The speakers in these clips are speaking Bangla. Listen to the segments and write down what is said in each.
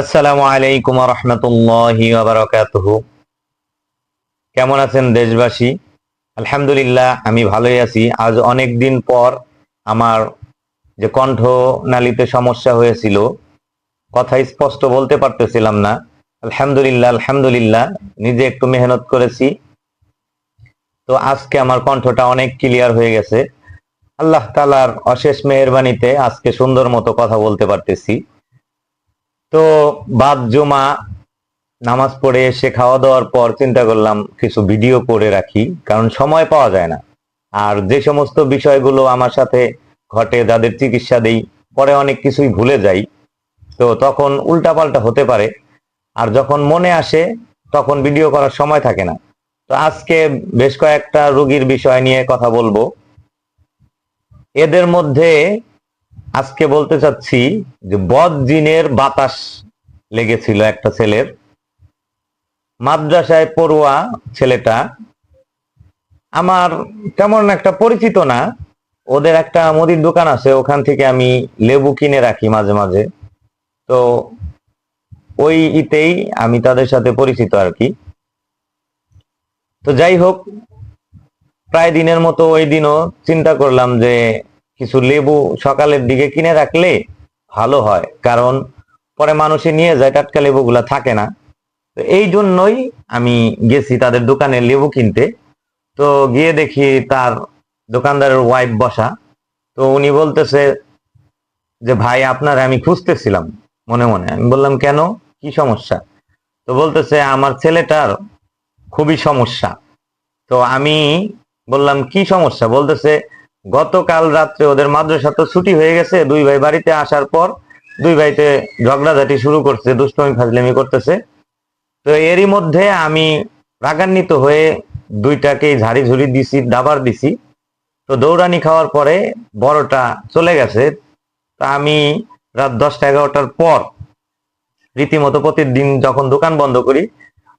আসসালামু আলাইকুম রহমতুল্লাহি কেমন আছেন দেশবাসী? আলহামদুলিল্লাহ, আমি ভালোই আছি। আজ অনেক দিন পর আমার যে কণ্ঠ নালীতে সমস্যা হয়েছিল, কথা স্পষ্ট বলতে পারতেছিলাম না। আলহামদুলিল্লাহ আলহামদুলিল্লাহ, নিজে একটু মেহনত করেছি। তো আজকে আমার কণ্ঠটা অনেক ক্লিয়ার হয়ে গেছে। আল্লাহ তালার অশেষ মেহরবানিতে আজকে সুন্দর মতো কথা বলতে পারতেছি। তো বাদ জমা, নামাজ পড়ে এসে খাওয়া দাওয়ার পর চিন্তা করলাম কিছু ভিডিও করে রাখি, কারণ সময় পাওয়া যায় না। আর যে সমস্ত বিষয়গুলো আমার সাথে ঘটে, যাদের চিকিৎসা দেই, পরে অনেক কিছুই ভুলে যাই। তো তখন উল্টাপাল্টা হতে পারে। আর যখন মনে আসে, তখন ভিডিও করার সময় থাকে না। তো আজকে বেশ কয়েকটা রোগীর বিষয় নিয়ে কথা বলব। এদের মধ্যে আজকে বলতে চাচ্ছি যে বদ জিনের বাতাস লেগেছিল একটা ছেলের। মাদ্রাসায় পড়ুয়া ছেলেটা আমার তেমন একটা পরিচিত না। ওদের একটা মুদির দোকান আছে, ওখান থেকে আমি লেবু কিনে রাখি মাঝে মাঝে। তো ওই ইতেই আমি তাদের সাথে পরিচিত আর কি। তো যাই হোক, প্রায় দিনের মতো ওই দিনও চিন্তা করলাম যে কিছু লেবু সকালের দিকে কিনে রাখলে ভালো হয়, কারণ পরে মানুষে নিয়ে যায়, টাটকা লেবুগুলা থাকে না। তো এই জন্যই আমি গেছি তাদের দোকানে লেবু কিনতে। তো গিয়ে দেখি তার দোকানদারের ওয়াইফ বসা। তো উনি বলতেছে যে, ভাই, আপনার আমি খুঁজতেছিলাম মনে মনে। আমি বললাম, কেন? কি সমস্যা? তো বলতেছে, আমার ছেলেটার খুবই সমস্যা। তো আমি বললাম, কি সমস্যা? বলতেছে গতকাল রাত্রে ওদের মাদ্রাসা তো ছুটি হয়ে গেছে, দুই ভাই বাড়িতে আসার পর দুই ভাইতে ঝগড়াঝাটি শুরু করছে, দুষ্টমি ফাজলামি করতেছে। তো এরই মধ্যে আমি রাগান্বিত হয়ে দুইটাকেই ঝাড়ি ঝুড়ি দিছি, দাবার দিছি। তো দৌড়ানি খাওয়ার পরে বড়টা চলে গেছে। তা আমি রাত দশটা এগারোটার পর রীতিমতো প্রতিদিন যখন দোকান বন্ধ করি,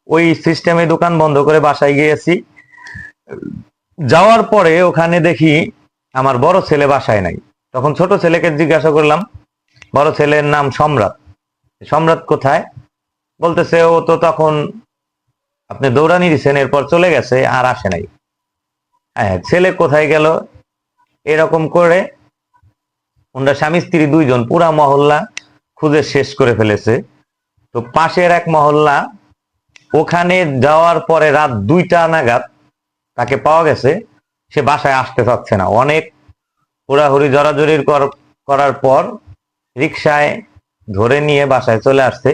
ওই সিস্টেমে দোকান বন্ধ করে বাসায় গিয়েছি। যাওয়ার পরে ওখানে দেখি আমার বড় ছেলে বাসায় নাই। তখন ছোট ছেলেকে জিজ্ঞাসা করলাম, বড় ছেলের নাম সম্রাট। সম্রাট কোথায়? বলতেছে, ও তো তখন আপনি দৌড়ানি দিচ্ছেন এরপর চলে গেছে, আর আসে নাই। হ্যাঁ ছেলে কোথায় গেল? এরকম করে ওনারা স্বামী স্ত্রী দুইজন পুরা মহল্লা খুঁজে শেষ করে ফেলেছে। তো পাশের এক মহল্লা, ওখানে যাওয়ার পরে রাত দুইটা নাগাদ তাকে পাওয়া গেছে। সে বাসায় আসতে চাচ্ছে না। অনেক হুড়াহুড়ি জড়াজড়ির কর- করার পর রিক্সায় ধরে নিয়ে বাসায় চলে আসছে।